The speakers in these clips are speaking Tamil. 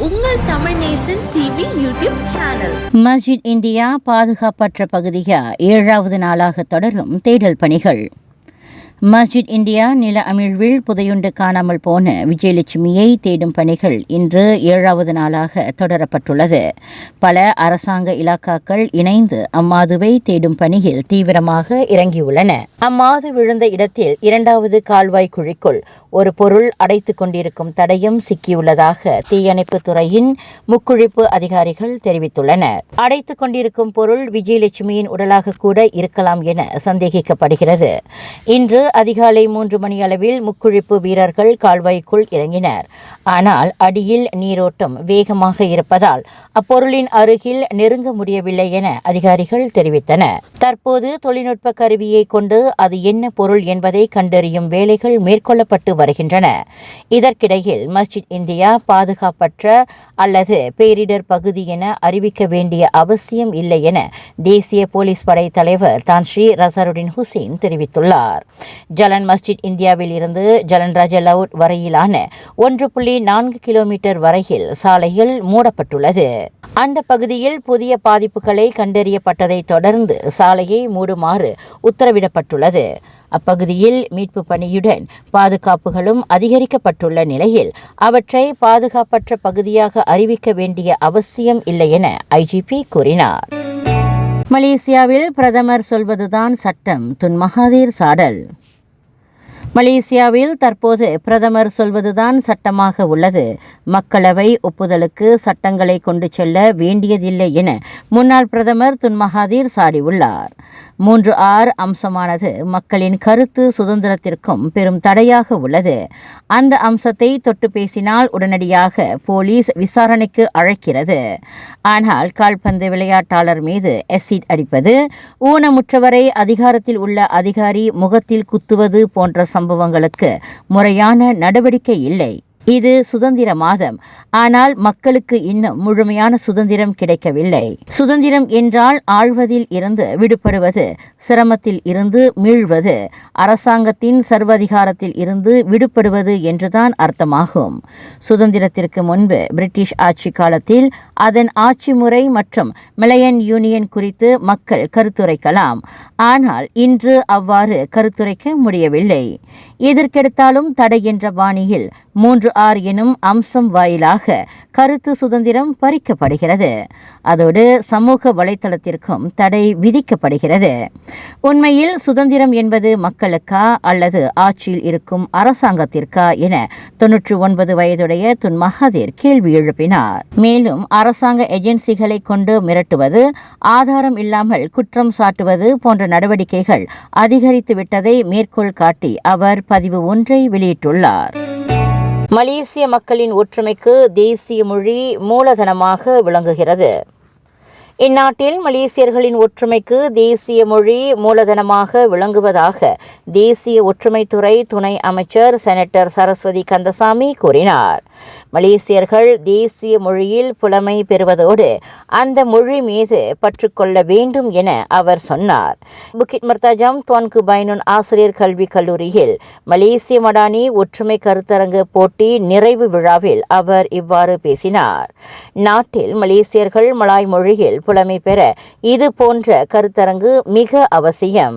உங்கள் Tamil Nesan TV YouTube channel மஸ்ஜித் இந்தியா பாதுகாப்பற்ற பகுதியா? ஏழாவது நாளாக தொடரும் தேடல் பணிகள். மஸ்ஜித் இந்தியா நில அமிழ்வில் புதையுண்டு காணாமல் போன விஜயலட்சுமியை தேடும் பணிகள் இன்று ஏழாவது நாளாக தொடரப்பட்டுள்ளது. பல அரசாங்க இலாக்காக்கள் இணைந்து அம்மாதுவை தேடும் பணியில் தீவிரமாக இறங்கியுள்ளன. அம்மாது விழுந்த இடத்தில் இரண்டாவது கால்வாய் குழிக்குள் ஒரு பொருள் அடைத்துக் கொண்டிருக்கும் தடயம் சிக்கியுள்ளதாக தீயணைப்பு துறையின் முக்குழிப்பு அதிகாரிகள் தெரிவித்துள்ளனர். அடைத்துக் கொண்டிருக்கும் பொருள் விஜயலட்சுமியின் உடலாக கூட இருக்கலாம் என சந்தேகிக்கப்படுகிறது. இன்று அதிகாலை மூன்று மணி அளவில் முக்குழிப்பு வீரர்கள் கால்வாய்க்குள் இறங்கினர். ஆனால் அடியில் நீரோட்டம் வேகமாக இருப்பதால் அப்பொருளின் அருகில் நெருங்க முடியவில்லை என அதிகாரிகள் தெரிவித்தனர். தற்போது தொழில்நுட்ப கருவியை கொண்டு அது என்ன பொருள் என்பதை கண்டறியும் வேலைகள் மேற்கொள்ளப்பட்டு வருகின்றன. இதற்கிடையில் மஸ்ஜித் இந்தியா பாதுகாப்பற்ற அல்லது பேரிடர் பகுதி என அறிவிக்க வேண்டிய அவசியம் இல்லை என தேசிய போலீஸ் படை தலைவர் தான் ஸ்ரீ ரசருடின் ஹுசேன் தெரிவித்துள்ளார். ஜலன் மஸ்ஜித் இந்தியாவில் இருந்து ஜலன் ராஜ லவுட் வரையிலான ஒன்று புள்ளி நான்கு கிலோமீட்டர் வரையில் சாலைகள் மூடப்பட்டுள்ளது. அந்த பகுதியில் புதிய பாதிப்புகளை கண்டறியப்பட்டதை தொடர்ந்து சாலையை மூடுமாறு உத்தரவிடப்பட்டுள்ளது. அப்பகுதியில் மீட்பு பணியுடன் பாதுகாப்புகளும் அதிகரிக்கப்பட்டுள்ள நிலையில் அவற்றை பாதுகாப்பற்ற பகுதியாக அறிவிக்க வேண்டிய அவசியம் இல்லை என ஐஜிபி கூறினார். மலேசியாவில் பிரதமர் சொல்வதுதான் சட்டம் துன் மகாதீர் சாடல். மலேசியாவில் தற்போது பிரதமர் சொல்வதுதான் சட்டமாக உள்ளது. மக்களவை ஒப்புதலுக்கு சட்டங்களை கொண்டு செல்ல வேண்டியதில்லை என முன்னாள் பிரதமர் துன் மகாதீர் சாடியுள்ளார். மூன்று ஆறு அம்சமானது மக்களின் கருத்து சுதந்திரத்திற்கும் பெரும் தடையாக உள்ளது. அந்த அம்சத்தை தொட்டு பேசினால் உடனடியாக போலீஸ் விசாரணைக்கு அழைக்கிறது. ஆனால் கால்பந்து விளையாட்டாளர் மீது எசிட் அடிப்பது ஊனமுற்றவரை அதிகாரத்தில் உள்ள அதிகாரி முகத்தில் குத்துவது போன்ற சம்பவங்களுக்கு முறையான நடவடிக்கை இல்லை. இது சுதந்திர மாதம். ஆனால் மக்களுக்கு இன்னும் முழுமையான சுதந்திரம் கிடைக்கவில்லை. சுதந்திரம் என்றால் ஆழ்வதில் இருந்து விடுபடுவது சிரமத்தில் இருந்து மீழ்வது அரசாங்கத்தின் சர்வதிகாரத்தில் இருந்து விடுபடுவது என்றுதான் அர்த்தமாகும். சுதந்திரத்திற்கு முன்பு பிரிட்டிஷ் ஆட்சி காலத்தில் அதன் ஆட்சி முறை மற்றும் மிலையன் யூனியன் குறித்து மக்கள் கருத்துரைக்கலாம். ஆனால் இன்று அவ்வாறு கருத்துரைக்க முடியவில்லை. எதற்கெடுத்தாலும் தடை என்ற பாணியில் மூன்று ஆர் எனும் அம்சம் வாயிலாக கருத்து சுதந்திரம் பறிக்கப்படுகிறது. அதோடு சமூக வலைத்தளத்திற்கும் தடை விதிக்கப்படுகிறது. உண்மையில் சுதந்திரம் என்பது மக்களுக்கா அல்லது ஆட்சியில் இருக்கும் அரசாங்கத்திற்கா என தொன்னூற்றி ஒன்பது வயதுடைய துன் மகாதீர் கேள்வி எழுப்பினார். மேலும் அரசாங்க ஏஜென்சிகளை கொண்டு மிரட்டுவது ஆதாரம் இல்லாமல் குற்றம் சாட்டுவது போன்ற நடவடிக்கைகள் அதிகரித்து விட்டதை மேற்கோள் காட்டி அவர் பதிவு ஒன்றை வெளியிட்டுள்ளார். மலேசிய மக்களின் ஒற்றுமைக்கு தேசிய மொழி மூலதனமாக விளங்குகிறது. இந்நாட்டில் மலேசியர்களின் ஒற்றுமைக்கு தேசிய மொழி மூலதனமாக விளங்குவதாக தேசிய ஒற்றுமைத்துறை துணை அமைச்சர் செனட்டர் சரஸ்வதி கந்தசாமி கூறினார். மலேசியர்கள் தேசிய மொழியில் புலமை பெறுவதோடு அந்த மொழி மீது பற்றுக்கொள்ள வேண்டும் என அவர் சொன்னார். புக்கிட் மர்தாஜம் துவான்கு பைனுன் ஆசிரியர் கல்விக் கல்லூரியில் மலேசிய மடானி ஒற்றுமை கருத்தரங்கு போட்டி நிறைவு விழாவில் அவர் இவ்வாறு பேசினார். நாட்டில் மலேசியர்கள் மலாய் மொழியில் புலமை பெற இது போன்ற கருத்தரங்கு மிக அவசியம்.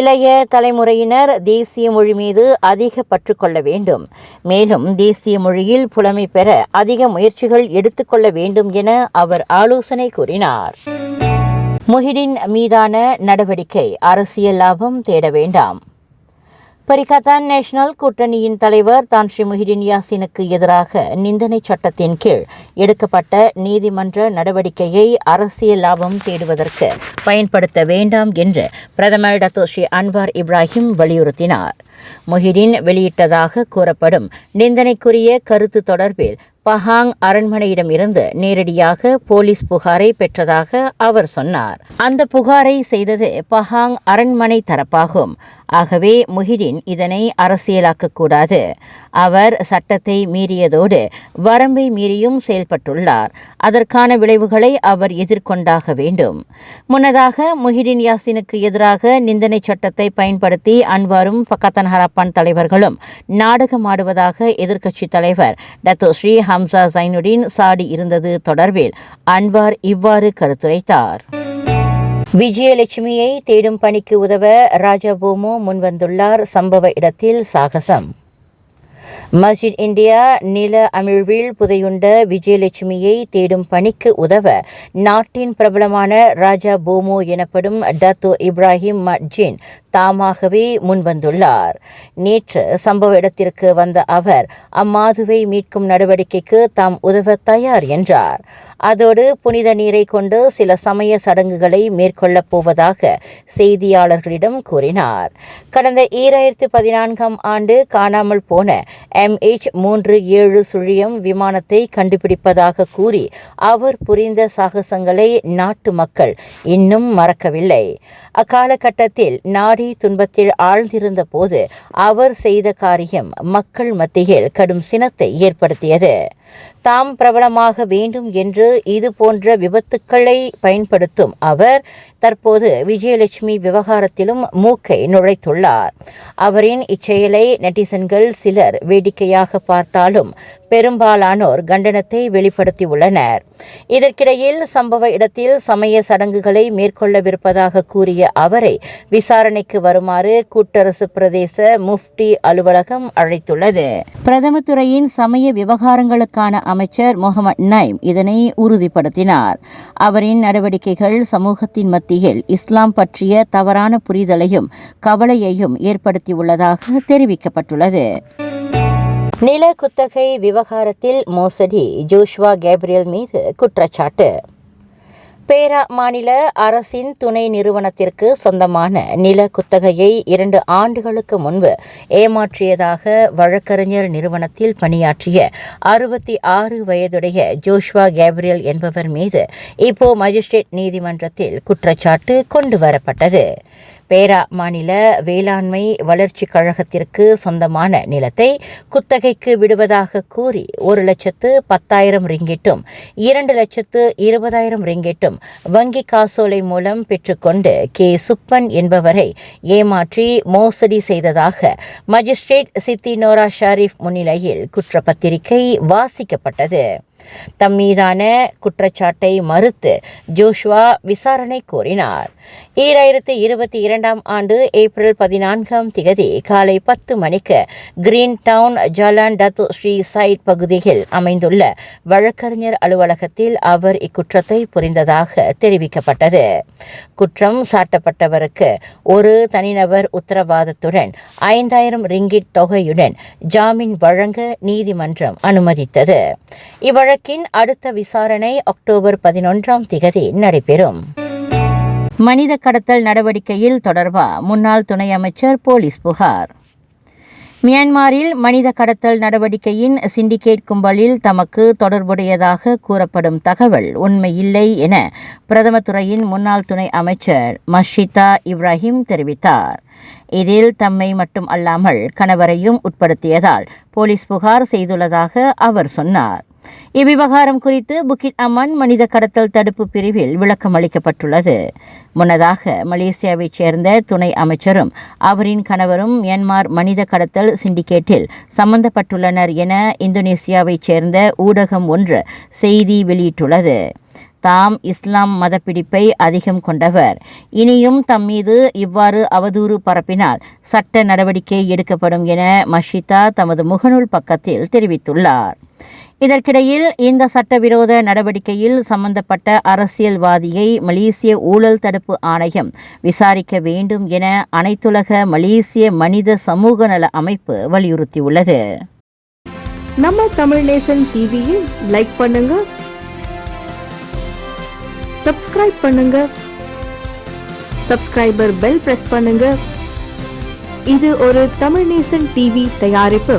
இளைய தலைமுறையினர் தேசிய மொழி மீது அதிக பற்றுக்கொள்ள வேண்டும். மேலும் தேசிய மொழியில் புலமை பெற அதிக முயற்சிகள் எடுத்துக்கொள்ள வேண்டும் என அவர் ஆலோசனை கூறினார். முஹிடின் மீதான நடவடிக்கை அரசியல் லாபம் தேட வேண்டாம். பரிகத்தான் நேஷனல் கூட்டணியின் தலைவர் தான் ஸ்ரீ முஹிடின் யாசினுக்கு எதிராக நிந்தனை சட்டத்தின் கீழ் எடுக்கப்பட்ட நீதிமன்ற நடவடிக்கையை அரசியல் லாபம் தேடுவதற்கு பயன்படுத்த வேண்டாம் என்று பிரதமர் டத்தோ ஸ்ரீ அன்வார் இப்ராஹிம் வலியுறுத்தினார். முஹிடின் வெளியிட்டதாக கூறப்படும் நிந்தனைக்குரிய கருத்து தொடர்பில் பஹாங் அரண்மனையிடமிருந்து நேரடியாக போலீஸ் புகாரை பெற்றதாக அவர் சொன்னார். அந்த புகாரை செய்தது பஹாங் அரண்மனை தரப்பாகும். ஆகவே முஹிடின் இதனை அரசியலாக்கக்கூடாது. அவர் சட்டத்தை மீறியதோடு வரம்பை மீறியும் செயல்பட்டுள்ளார். அதற்கான விளைவுகளை அவர் எதிர்கொண்டாக வேண்டும். முன்னதாக முஹிடின் யாசினுக்கு எதிராக நிந்தனை சட்டத்தை பயன்படுத்தி அன்வாரும் பக்கத்தன் பரிசாத்தான் ஹராப்பான் தலைவர்களும் நாடகமாடுவதாக எதிர்க்கட்சித் தலைவர் டத்தோ ஸ்ரீ ஹம்சா சைனுடீன் சாடி இருந்தது தொடர்பில் அன்வார் இவ்வாறு கருத்துரைத்தார். விஜயலட்சுமியை தேடும் பணிக்கு உதவ ராஜபோமோ முன்வந்துள்ளார் சம்பவ இடத்தில் சாகசம். மஸ்ஜித் இந்தியா நில அமிழ்வில் புதையுண்ட விஜயலட்சுமியை தேடும் பணிக்கு உதவ நாட்டின் பிரபலமான ராஜா போமோ எனப்படும் டத்து இப்ராஹிம் மட்ஜின் தாமாகவே முன்வந்துள்ளார். நேற்று சம்பவ இடத்திற்கு வந்த அவர் அம்மாதுவை மீட்கும் நடவடிக்கைக்கு தாம் உதவ தயார் என்றார். அதோடு புனித நீரை கொண்டு சில சமய சடங்குகளை மேற்கொள்ளப் போவதாக செய்தியாளர்களிடம் கூறினார். கடந்த ஈராயிரத்து பதினான்காம் ஆண்டு காணாமல் போன எம்ஹெச் மூன்று ஏழு சுழியம் விமானத்தை கண்டுபிடிப்பதாக கூறி அவர் புரிந்த சாகசங்களை நாட்டு மக்கள் இன்னும் மறக்கவில்லை. அக்காலகட்டத்தில் நாடி துன்பத்தில் ஆழ்ந்திருந்த போது அவர் செய்த காரியம் மக்கள் மத்தியில் கடும் சினத்தை ஏற்படுத்தியது. தாம் பிரபலமாக வேண்டும் என்று இது போன்ற விபத்துக்களை பயன்படுத்தும் அவர் தற்போது விஜயலட்சுமி விவகாரத்திலும் மூக்கை நுழைத்துள்ளார். அவரின் இச்செயலை நெட்டிசன்கள் சிலர் வேடிக்கையாக பார்த்தாலும் பெரும்பாலானோர் கண்டனத்தை வெளிப்படுத்தியுள்ளனர். இதற்கிடையில் சம்பவ இடத்தில் சமய சடங்குகளை மேற்கொள்ளவிருப்பதாக கூறிய அவரை விசாரணைக்கு வருமாறு கூட்டரசு பிரதேச முஃப்டி அலுவலகம் அழைத்துள்ளது. பிரதம துறையின் சமய விவகாரங்களுக்கு விவகாரங்களுக்கான அமைச்சர் முகமது நைம் இதனை உறுதிப்படுத்தினார். அவரின் நடவடிக்கைகள் சமூகத்தின் மத்தியில் இஸ்லாம் பற்றிய தவறான புரிதலையும் கவலையையும் ஏற்படுத்தியுள்ளதாக தெரிவிக்கப்பட்டுள்ளது. நில குத்தகை விவகாரத்தில் மோசடி ஜோஷ்வா கேப்ரியல் மீது குற்றச்சாட்டு. பேரா மாநில அரசின் துணை நிறுவனத்திற்கு சொந்தமான நில குத்தகையை இரண்டு ஆண்டுகளுக்கு முன்பு ஏமாற்றியதாக வழக்கறிஞர் நிறுவனத்தில் பணியாற்றிய அறுபத்தி ஆறு வயதுடைய ஜோஷ்வா கேப்ரியல் என்பவர் மீது இப்போ மஜிஸ்ட்ரேட் நீதிமன்றத்தில் குற்றச்சாட்டு கொண்டு வரப்பட்டது. பேரா மாநில வேளாண்மை வளர்ச்சிக் கழகத்திற்கு சொந்தமான நிலத்தை குத்தகைக்கு விடுவதாக கூறி ஒரு லட்சத்து பத்தாயிரம் ரிங்கிட்டும் இரண்டு லட்சத்து இருபதாயிரம் ரிங்கிட்டும் வங்கி காசோலை மூலம் பெற்றுக்கொண்டு கே. சுப்பன் என்பவரை ஏமாற்றி மோசடி செய்ததாக மஜிஸ்ட்ரேட் சித்தி நோரா ஷாரிஃப் முன்னிலையில் குற்றப்பத்திரிகை வாசிக்கப்பட்டது. தம் மீதான குற்றச்சாட்டை மறுத்து ஜோஷ்வா விசாரணை கோரினார். ஈராயிரத்தி இருபத்தி இரண்டாம் ஆண்டு ஏப்ரல் பதினான்காம் திகதி காலை பத்து மணிக்கு green town Jalan Datuk Sri Said பகுதியில் அமைந்துள்ள வழக்கறிஞர் அலுவலகத்தில் அவர் இக்குற்றத்தை புரிந்ததாக தெரிவிக்கப்பட்டது. குற்றம் சாட்டப்பட்டவருக்கு ஒரு தனிநபர் உத்தரவாதத்துடன் ஐந்தாயிரம் ரிங்கிட் தொகையுடன் ஜாமீன் வழங்க நீதிமன்றம் அனுமதித்தது. இவ்வழக்கு வழக்கின் அடுத்த விசாரணை அக்டோபர் பதினொன்றாம் திகதி நடைபெறும். மனித கடத்தல் நடவடிக்கையில் தொடர்பா? முன்னாள் துணை அமைச்சர் போலீஸ் புகார். மியான்மரில் மனித கடத்தல் நடவடிக்கையின் சிண்டிகேட் கும்பலில் தமக்கு தொடர்புடையதாக கூறப்படும் தகவல் உண்மையில்லை என பிரதமர் துறையின் முன்னாள் துணை அமைச்சர் மஷிதா இப்ராஹிம் தெரிவித்தார். இதில் தம்மை மட்டும் அல்லாமல் கணவரையும் உட்படுத்தியதால் போலீஸ் புகார் செய்துள்ளதாக அவர் சொன்னார். இவ்விவகாரம் குறித்து புக்கிட் அமன் மனித கடத்தல் தடுப்பு பிரிவில் விளக்கம் அளிக்கப்பட்டுள்ளது. முன்னதாக மலேசியாவைச் சேர்ந்த துணை அமைச்சரும் அவரின் கணவரும் மியான்மர் மனித கடத்தல் சிண்டிகேட்டில் சம்பந்தப்பட்டுள்ளனர் என இந்தோனேசியாவைச் சேர்ந்த ஊடகம் ஒன்று செய்தி வெளியிட்டுள்ளது. தாம் இஸ்லாம் மதப்பிடிப்பை அதிகம் கொண்டவர். இனியும் தம் மீது இவ்வாறு அவதூறு பரப்பினால் சட்ட நடவடிக்கை எடுக்கப்படும் என மஷிதா தமது முகநூல் பக்கத்தில் தெரிவித்துள்ளார். இதற்கிடையில் இந்த சட்டவிரோத நடவடிக்கையில் சம்பந்தப்பட்ட அரசியல்வாதியை மலேசிய ஊழல் தடுப்பு ஆணையம் விசாரிக்க வேண்டும் என அனைத்துலக மலேசிய மனித சமூக நல அமைப்பு வலியுறுத்தியுள்ளது. நம்ம தமிழ் நேசன் டிவியை லைக் பண்ணுங்க. சப்ஸ்கிரைப் பண்ணுங்க. சப்ஸ்கிரைபர் பெல் பிரஸ் பண்ணுங்க. இது ஒரு தமிழ் நேசன் டிவி தயாரிப்பு.